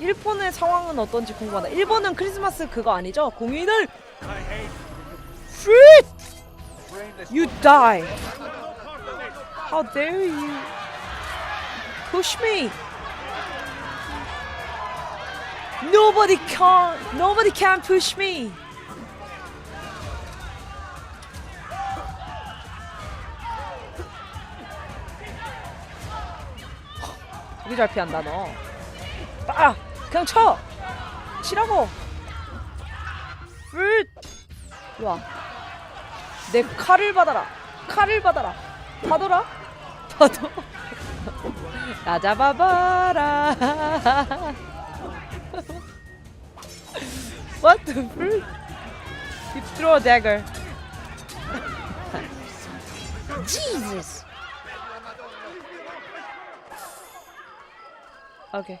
일본의 상황은 어떤지 궁금하다. 일본은 크리스마스 그거 아니죠? 공인을 Fruit! You die! How dare you push me? Nobody can, nobody can push me. 되게 잘 피한다 너. 아, 그냥 쳐. 치라고. 이리 와. 내 칼을 받아라. 칼을 받아라. 받아라. 받아. 나 잡아봐라. What the fruit? You throw a dagger. Jesus. Okay.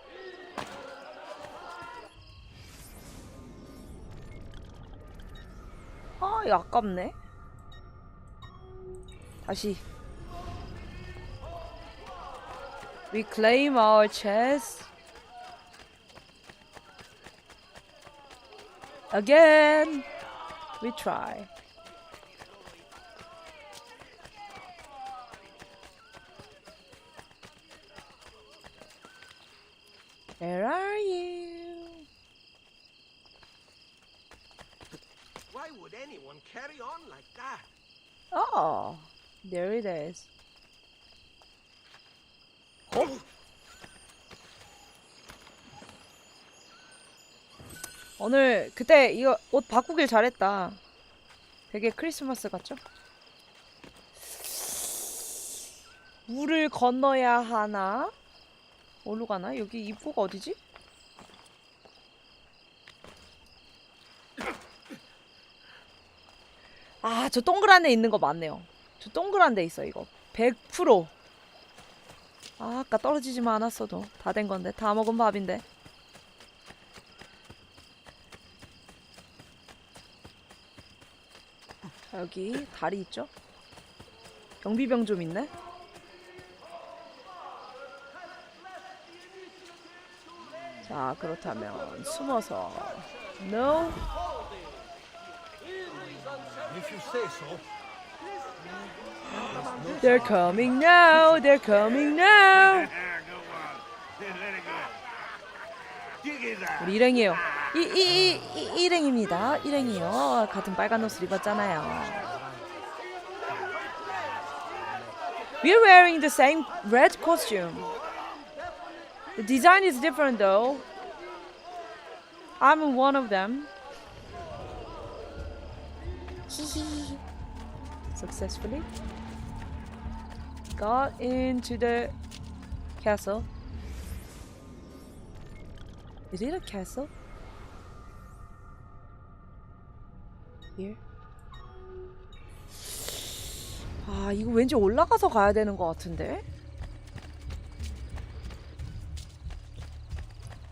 아, 이거 아깝네. 다시. Reclaim our chest. Again. We try. Where are you? Why would anyone carry on like that? Oh, there it is. 어? 오늘 그때 이거 옷 바꾸길 잘했다. 되게 크리스마스 같죠? 물을 건너야 하나? 어디로 가나? 여기 입구가 어디지? 아, 저 동그란 데 있는 거 맞네요. 저 동그란 데 있어, 이거. 100%. 아, 아까 떨어지지만 않았어도 다 된 건데. 다 먹은 밥인데. 여기 다리 있죠? 경비병 좀 있네? 자, 그렇다면 숨어서 No. They're coming now. They're coming now. 우리 일행이에요. 이, 이, 이, 이, 일행입니다. 일행이요. 같은 빨간 옷을 입었잖아요. We're wearing the same red costume. The design is different though. I'm one of them. Successfully got into the castle. Is it a castle? Here. 아, 이거 왠지 올라가서 가야 되는 것 같은데?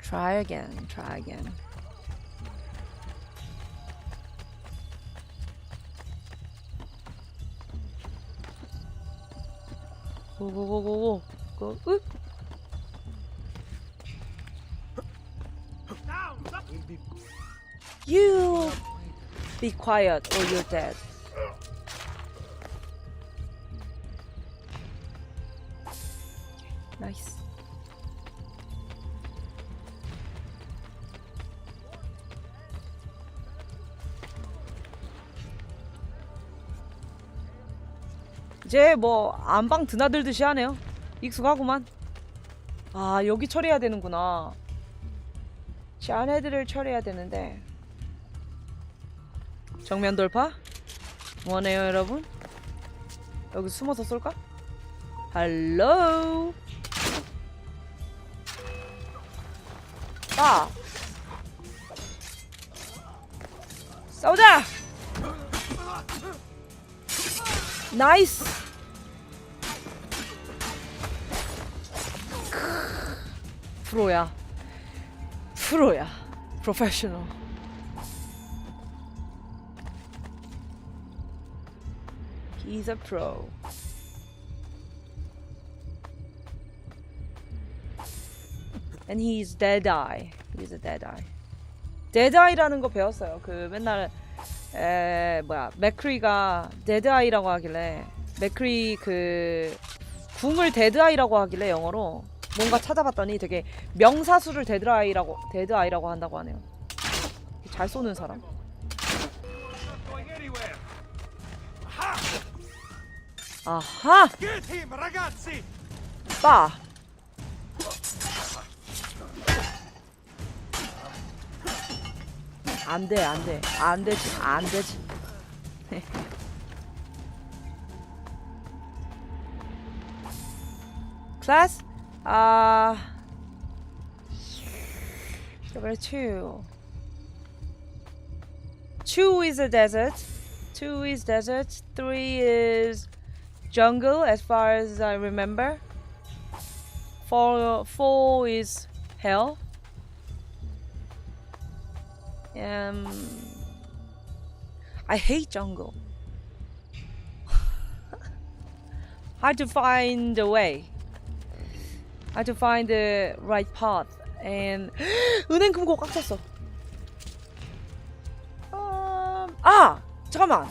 Try again, try again. 고고고고고. 고, 으? You be quiet or you're dead. Nice. 이제 뭐 안방 드나들듯이 하네요. 익숙하구만. 아 여기 처리해야 되는구나. 샤네드를 처리해야 되는데 정면 돌파 원해요 여러분 여기 숨어서 쏠까? 할로 빠. 싸우자. 나이스. 크, 프로야. 프로야. 프로페셔널. He's a pro. And he's dead eye. He's a dead eye. dead eye라는 거 배웠어요. 그 맨날 에 뭐야 맥크리가 eye라고 하길래 맥크리 그 궁을 eye라고 하길래 영어로 뭔가 찾아봤더니 되게 명사수를 dead eye라고 한다고 하네요. 잘 쏘는 사람. 아하! Get him, ragazzi! 빠! 안 돼, 안 돼. 안 되지, 안 되지. Class? Uh, number two. Two is a desert. Two is desert. Three is jungle, as far as I remember. Four, four is hell. Um, I hate jungle. Hard to find the way. Hard to find the right path. And 은행 금고 꽉 찼어. 음, 아 잠깐만.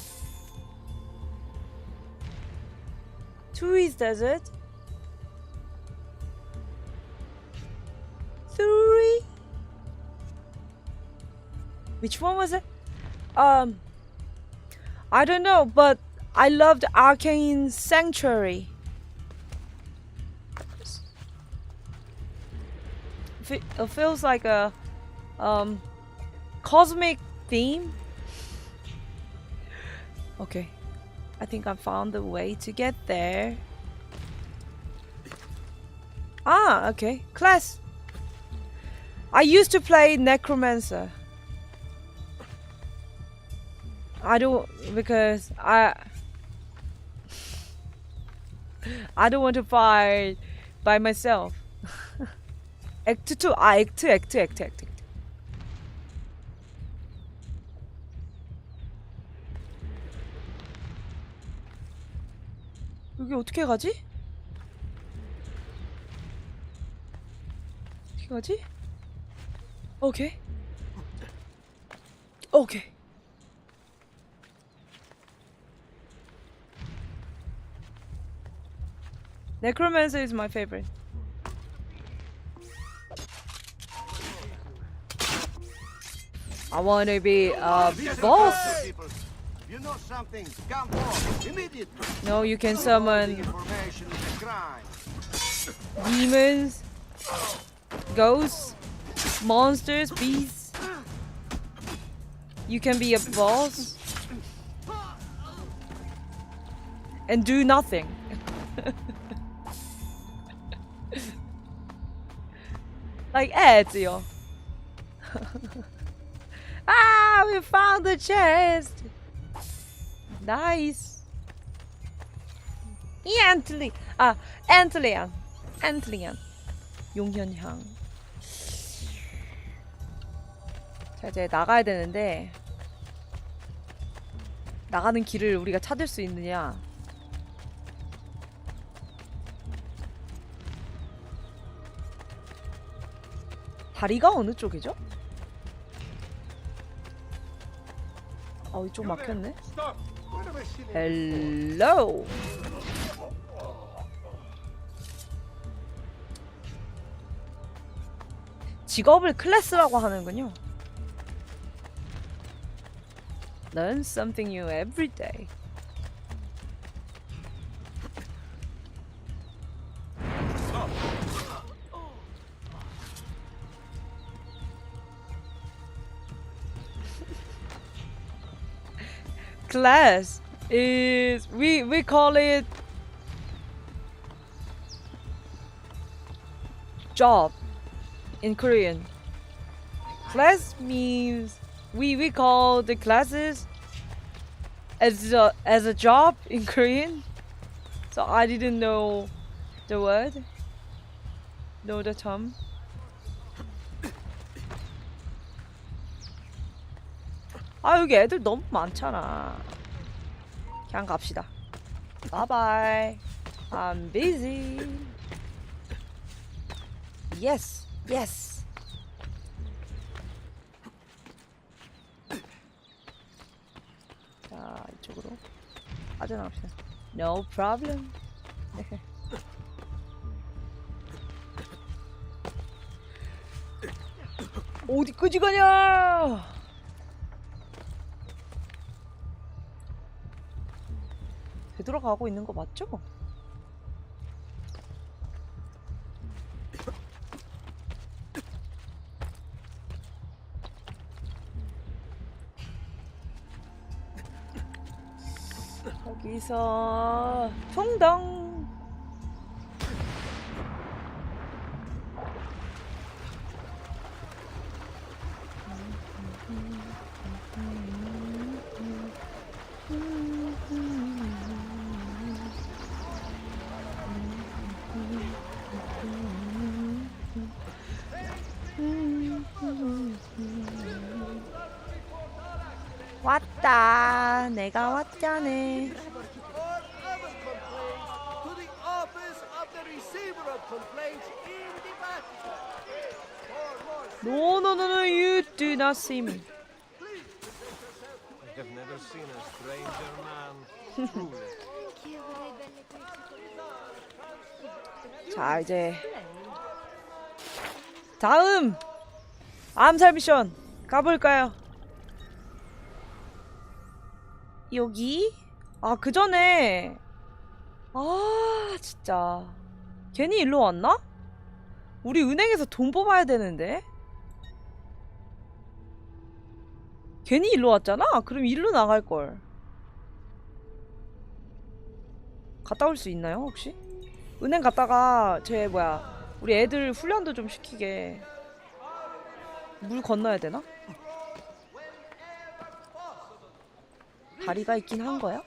Is desert. Three. Which one was it? Um, I don't know, but I loved Arcane Sanctuary. It feels like a um cosmic theme. Okay, I think I found the way to get there. Ah, okay. Class. I used to play Necromancer. I don't because I I don't want to fight by myself. Act 2. 아, Act, Act, Act, Act. Act. 여기 어떻게 가지? 어떻게 가지? 오케이. 오케이. Necromancer is my favorite. I want to be a boss. You know something? Come forward immediately. No, you can summon information is a crime. demons, ghosts, monsters, beasts. You can be a boss and do nothing. like Ezio. ah, we found the chest. Nice. Antly. 아, Antlian. Antlian. 용현향. 자, 이제 나가야 되는데 나가는 길을 우리가 찾을 수 있느냐? 다리가 어느 쪽이죠? 어, 이쪽 막혔네. 헬로. 직업을 클래스라고 하는군요. Learn something new every day. class is we we call it job in Korean. class means we we call the classes as a as a job in Korean. So I didn't know the word. Know the term. 아 여기 애들 너무 많잖아. 그냥 갑시다. 바이바이. I'm busy. Yes, yes. 자 이쪽으로 빠져나갑시다. No problem. 어디까지 가냐? 되돌아가고 있는 거 맞죠? 여기서 통당 not see me. I have never seen a stranger man. Truly. 자, 이제 다음 암살 미션 가볼까요? 여기? 아, 그 전에 아, 진짜 괜히 일로 왔나? 우리 은행에서 돈 뽑아야 되는데. 괜히 일로 왔잖아. 그럼 일로 나갈 걸. 갔다 올 수 있나요, 혹시? 은행 갔다가 제 뭐야 우리 애들 훈련도 좀 시키게 물 건너야 되나? 다리가 있긴 한 거야?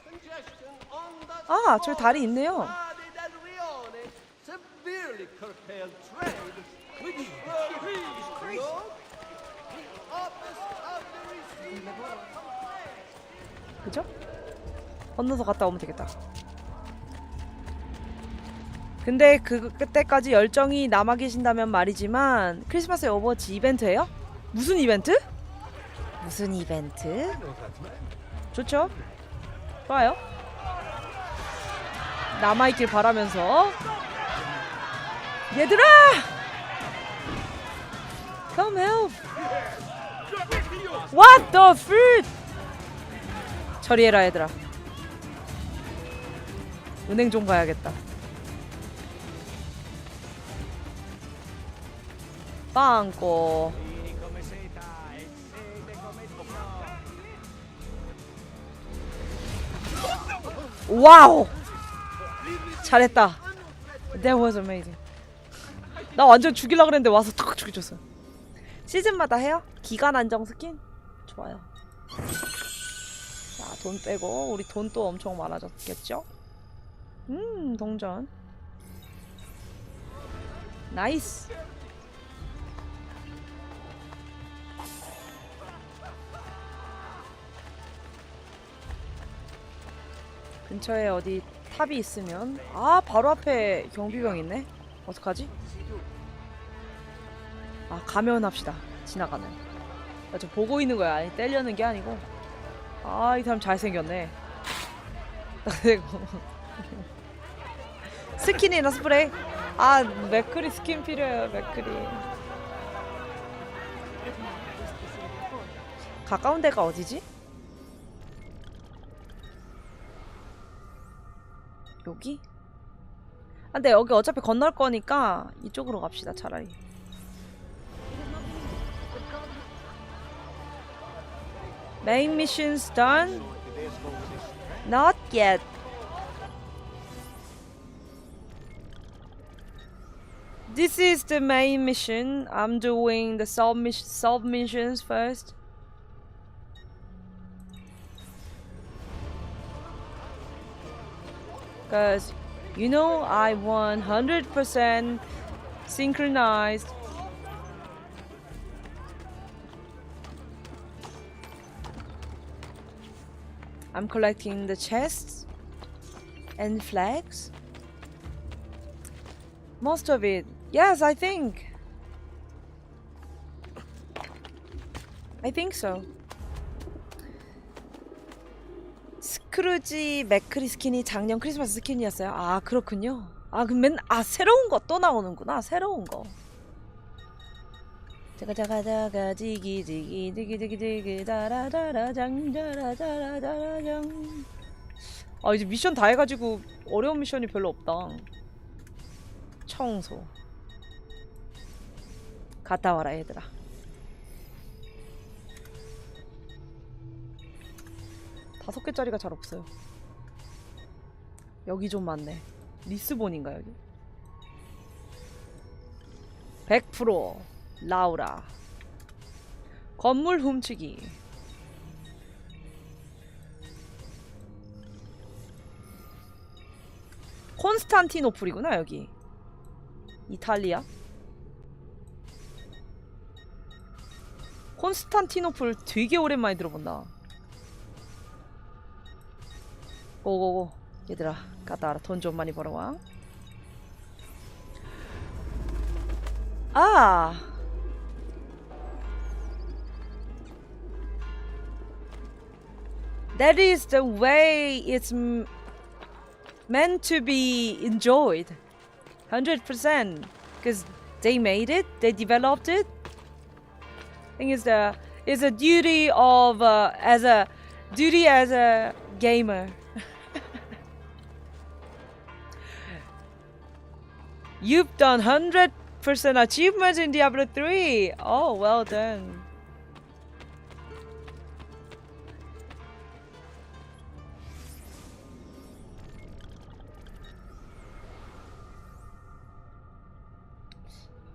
아, 저 다리 있네요. 그죠? 건너서 갔다 오면 되겠다. 근데 그 그때까지 열정이 남아 계신다면 말이지만 크리스마스 오버워치 이벤트예요? 무슨 이벤트? 무슨 이벤트? 좋죠? 좋아요. 남아 있길 바라면서 얘들아! Come help! What the fruit? 처리해라 얘들아. 은행 좀 가야겠다. 빵꼬. 와우. 잘했다. That was amazing. 나 완전 죽이려 그랬는데 와서 탁 죽여줬어. 시즌마다 해요? 기간 안정 스킨? 좋아요. 자, 돈 빼고 우리 돈 또 엄청 많아졌겠죠? 음, 동전. 나이스. 근처에 어디 탑이 있으면 아 바로 앞에 경비병 있네 어떡하지? 아 가면 합시다. 지나가면. 나저 보고 있는 거야. 아니 때려는 게 아니고. 아 이 사람 잘생겼네. 스킨이나 스프레이? 아 맥크리 스킨 필요해요 맥크리. 가까운 데가 어디지? 여기? 아, 근데 여기 어차피 건널 거니까 이쪽으로 갑시다 차라리 Main missions done? Not yet. this is the main mission. I'm doing the sub sub missions first. Cause you know I 100% synchronized. I'm collecting the chests and flags. Most of it. Yes, I think. I think so. 스크루지 맥크리 스킨이 작년 크리스마스 스킨이었어요. 아 그렇군요. 아 그럼 맨, 아 새로운 거 또 나오는구나. 새로운 거. 자가 자가 자가 지기 지기 지기 지기 지기 다라다라 장 자라자라자라장. 아 이제 미션 다 해가지고 어려운 미션이 별로 없다. 청소. 갔다 와라 얘들아. 다섯 개짜리가 잘 없어요. 여기 좀 많네. 리스본인가 여기? 100% 라우라. 건물 훔치기. 콘스탄티노플이구나 여기. 이탈리아. 콘스탄티노플 되게 오랜만에 들어본다. 고고고 얘들아 갔다 와라 돈 좀 많이 벌어와 아 That is the way it's meant to be enjoyed 100% because they made it they developed it thing is the is a duty of uh, as a duty as a gamer You've done 100% achievements in Diablo 3. Oh, well done.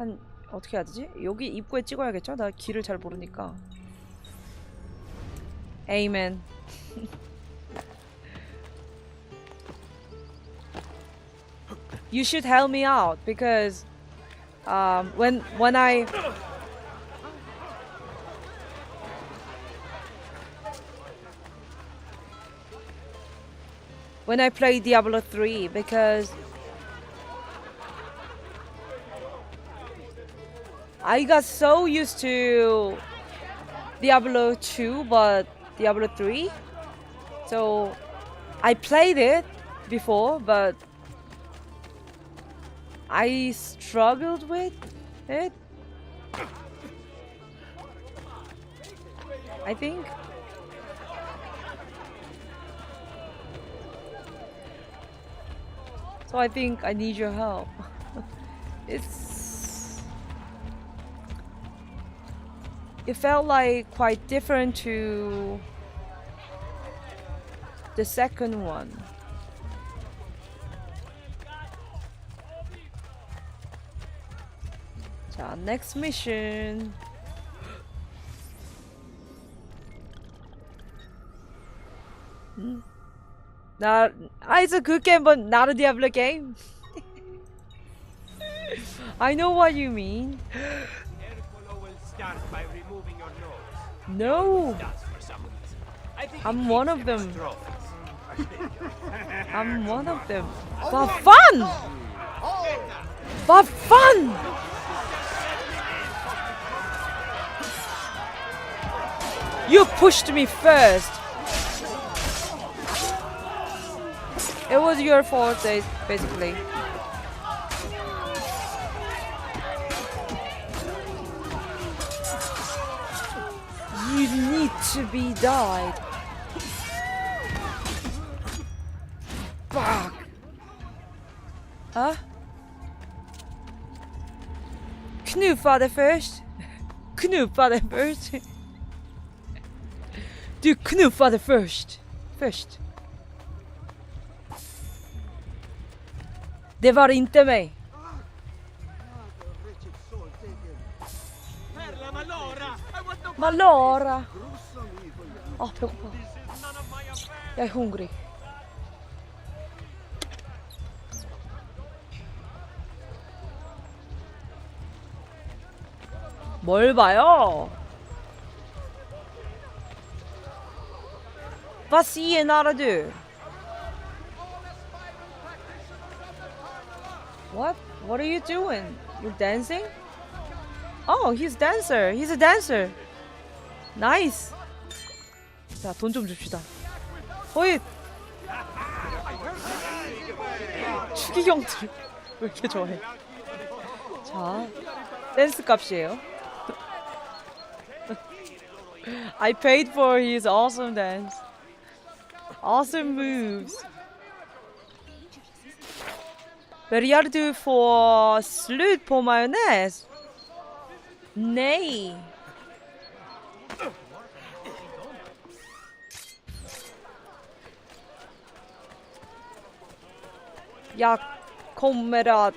한 어떻게 해야 되지? 여기 입구에 찍어야겠죠? 나 길을 잘 모르니까. Amen. you should help me out because um, when when I when I play Diablo 3 because I got so used to Diablo 2 but Diablo 3 so I played it before but I struggled with it. I think. So I think I need your help. it's. It felt like quite different to the second one. 자, next mission. 음. 나, ah, it's a good game, but not a Diablo game. I know what you mean. No, I'm one of them. I'm one of them. For fun! For fun! You pushed me first. It was your fault, basically. To be died. Fuck. Huh? Knuffa först. Knuffade först. Du knuffade först. Först. Det var inte mig. 말로라. 아 배고파. 야 hungry. 뭘 봐요? Ser du? What? What are you doing? You're dancing? Oh, he's dancer. He's a dancer. Nice. 자, 돈 좀 줍시다. 호잇. 추기경들 왜 이렇게 좋아해? 자, 댄스 값이에요. I paid for his awesome dance. Awesome moves. Vad gör du för slut på majonnäs? Nej. Jag kommer att...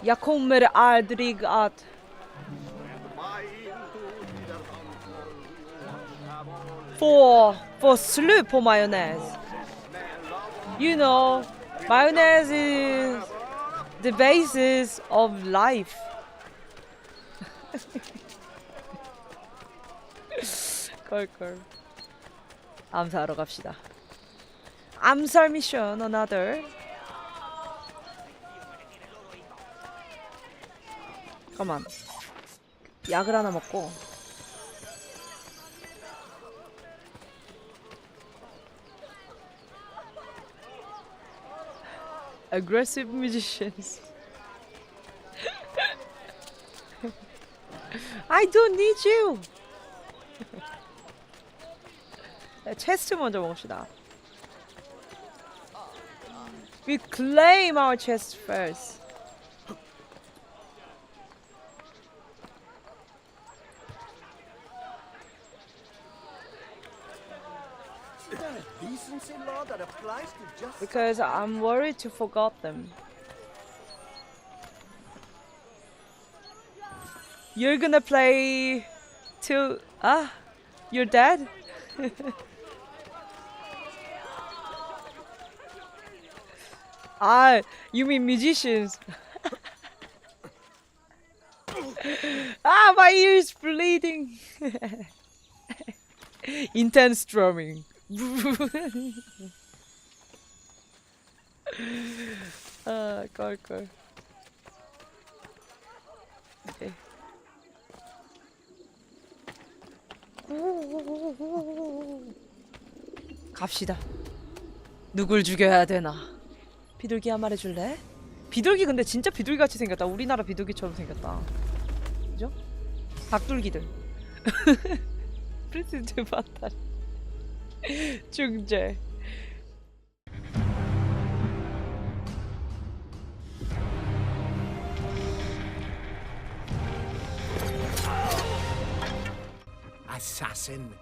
Jag kommer aldrig att... Få, få slut på majonnäs. You know, mayonnaise is the basis of life. 걸 암살하러 갑시다. 암살 미션 another. 잠깐만. 약을 하나 먹고. Aggressive musicians. I don't need you. 네, 체스트 먼저 먹읍시다. We claim our chest first. Is there a decency law that applies to just Because I'm worried to forget them. You're gonna play till ah, you're dead. ah, you mean musicians? ah, my ears bleeding. Intense drumming. ah, go go. 갑시다. 누굴 죽여야 되나? 비둘기 한 마리 줄래? 비둘기 근데 진짜 비둘기 같이 생겼다. 우리나라 비둘기처럼 생겼다. 그죠? 닭둘기들. 프리스트 바타. 중재. assassin?